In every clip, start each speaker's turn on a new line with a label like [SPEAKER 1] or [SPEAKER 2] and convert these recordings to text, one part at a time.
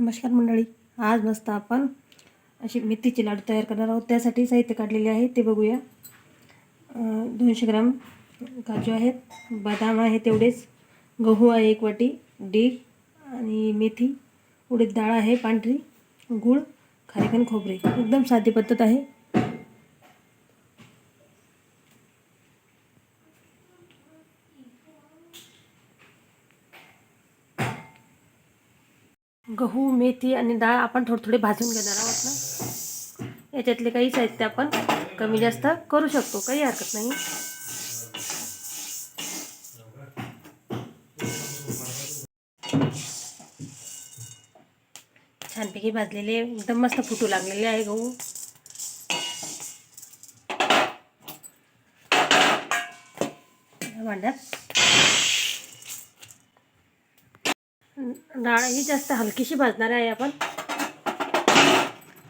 [SPEAKER 1] नमस्कार मंडळी. आज मस्त आपण अशी मेथीचे लाडू तयार करणार आहोत. त्यासाठी साहित्य काढलेले आहे ते बघूया. दोनशे ग्राम काजू आहेत बदाम आहे तेवढेच गहू आहे एक वाटी डीग आणि मेथी उडीद डाळ आहे पांढरी गूळ खारेकन खोबरे. एकदम साधी पद्धत आहे. गहू मेथी आणि डाळ आपण थोडे थोडे भाजून घेणार आहोत ना. याच्यातले काही साहित्य आपण कमी जास्त करू शकतो. काही हरकत नाही. छानपैकी भाजलेले एकदम मस्त फुटू लागलेले आहे गहू. भांड्यात डाळ ही जास्त हलकीशी भाजणार आहे आपण.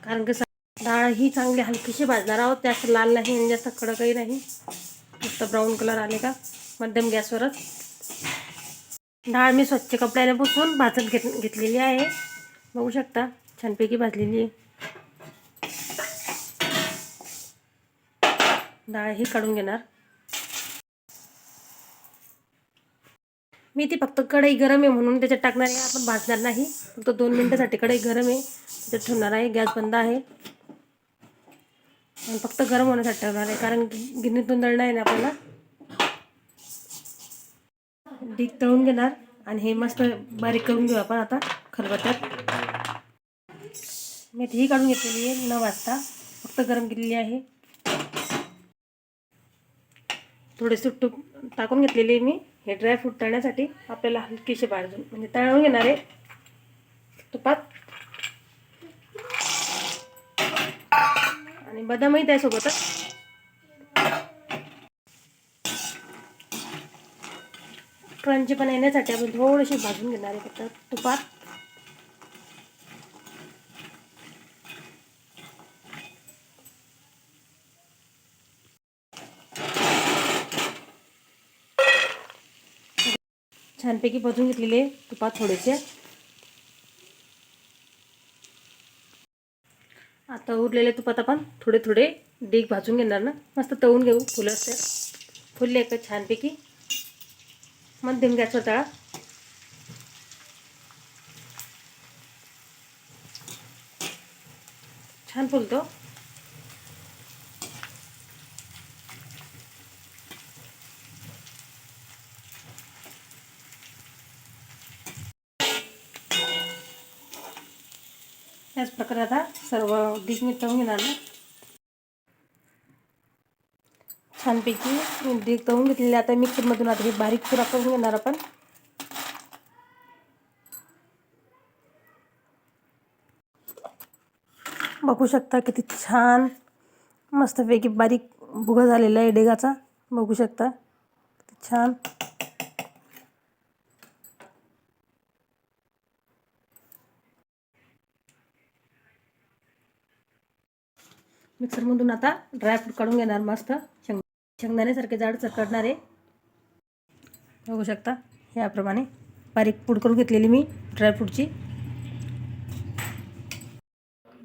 [SPEAKER 1] कारण कसं डाळ ही चांगली हलकीशी भाजणार आहोत. जास्त लाल नाही जास्त कडकही नाही. फक्त ब्राऊन कलर आले का? मध्यम गॅसवरच. डाळ मी स्वच्छ कपड्याने पुसून भाजत आहे. बघू शकता, छानपैकी भाजलेली आहे. डाळ ही काढून घेणार. मी ती फक्त कढई गरम आहे म्हणून त्याच्यात टाकणार आहे. आपण भाजणार नाही. फक्त दोन मिनटासाठी कढई गरम आहे. त्याच्यात ठेवणार आहे. गॅस बंद आहे. आणि फक्त गरम होण्यासाठी ठेवणार आहे. कारण गिरणीतून दळणं आहे ना आपल्याला. डीक तळून घेणार. आणि हे मस्त बारीक करून घेऊ आपण आता खलबत्त्यात मेथी ही काढून घेतलेली आहे. न वाजता. फक्त गरम केलेली आहे. थोडेसे तूप टाकून घेतलेली आहे मी. हे ड्रायफ्रूट तळण्यासाठी आपल्याला हलकीशी भाजून म्हणजे तळून घेणार आहे. तुपात. आणि बदामही त्यासोबतच क्रंची पण येण्यासाठी आपण थोडीशी भाजून घेणार आहे फक्त तुपात. छानपैकी भाजून घेतलेले तुपात थोडेसे. आता उरलेले तुपात आपण थोडे थोडे डीग भाजून घेणार ना. मस्त तळून घेऊ फुलं असते फुलले का छानपैकी. मध्यम गॅसवर तळा. छान फुलतो. त्याच प्रकारे आता सर्व मी तळून घेणार ना. छानपैकी डीप तळून घेतलेले आता मिक्सरमधून आता हे बारीक चुरा करून घेणार आपण. बघू शकता किती छान, मस्तपैकी बारीक भुगा आहे डेगाचा. बघू शकता किती छान. मिक्सरमधून आता ड्रायफ्रूट काढून घेणार मस्त. शेंग शेंगदाण्यासारखे जाड काढणार आहे. बघू शकता याप्रमाणे बारीक पूड करून घेतलेली मी ड्रायफ्रूटची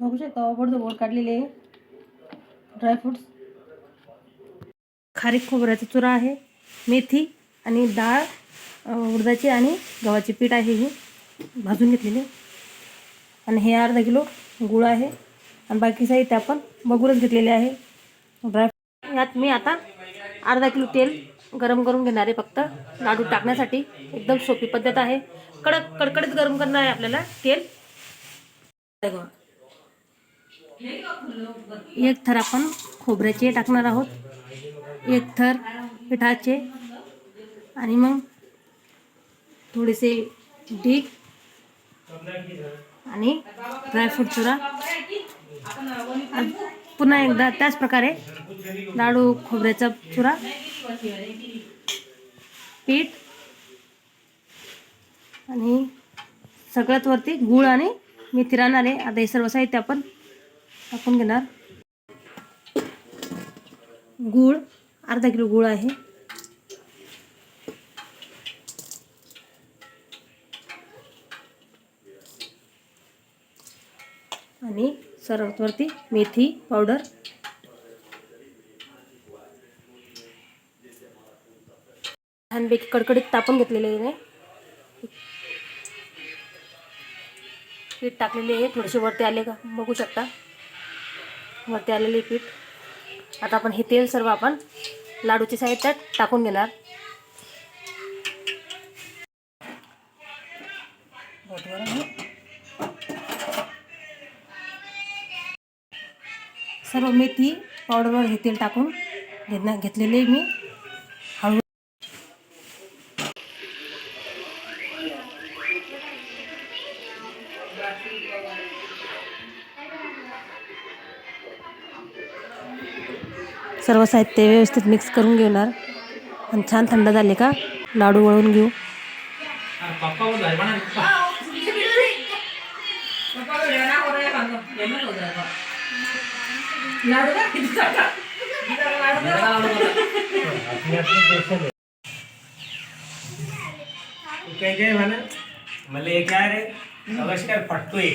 [SPEAKER 1] बघू शकता ओबड काढलेले ड्रायफ्रूट्स खारीक खोबऱ्याचा चुरा आहे मेथी आणि डाळ उडदाची आणि गव्हाची पीठ आहे ही भाजून घेतलेली. आणि हे अर्धा किलो गुळ आहे. आणि बाकी साहित्य आपण बघूनच घेतलेले आहे. ड्राय यात मी आता अर्धा किलो तेल गरम करून घेणार आहे फक्त. लाडू टाकण्यासाठी एकदम सोपी पद्धत आहे. कडक कडकडीत गरम करणार आहे आपल्याला तेल. एक थर आपण खोबऱ्याचे टाकणार आहोत. एक थर पिठाचे. आणि मग थोडेसे डीक आणि ड्रायफ्रूट चुरा पुन्हा एकदा त्याच प्रकारे लाडू खोबऱ्याचा चुरा पीठ आणि सगळ्यात वरती गूळ आणि मेथी राहणार आहे आता हे सर्व साहित्य आपण टाकून घेणार. गूळ अर्धा किलो गूळ आहे. आणि सर्वात वरती मेथी पावडर. छानपैकी कडकडीत तापून घेतलेले आहे पीठ टाकलेले आहे थोडेसे वरती आले का बघू शकता. वरती आलेले पीठ. आता आपण हे तेल सर्व आपण लाडूची साईड त्यात टाकून घेणार. सर्व मेथी पावडरवर हे तेल टाकून घेणार घेतलेले मी हळू सर्व साहित्य व्यवस्थित मिक्स करून घेणार आणि छान थंड झाले का लाडू वळून घेऊ
[SPEAKER 2] काय काय म्हणा? मला एक काय रे नमस्कार फटतोय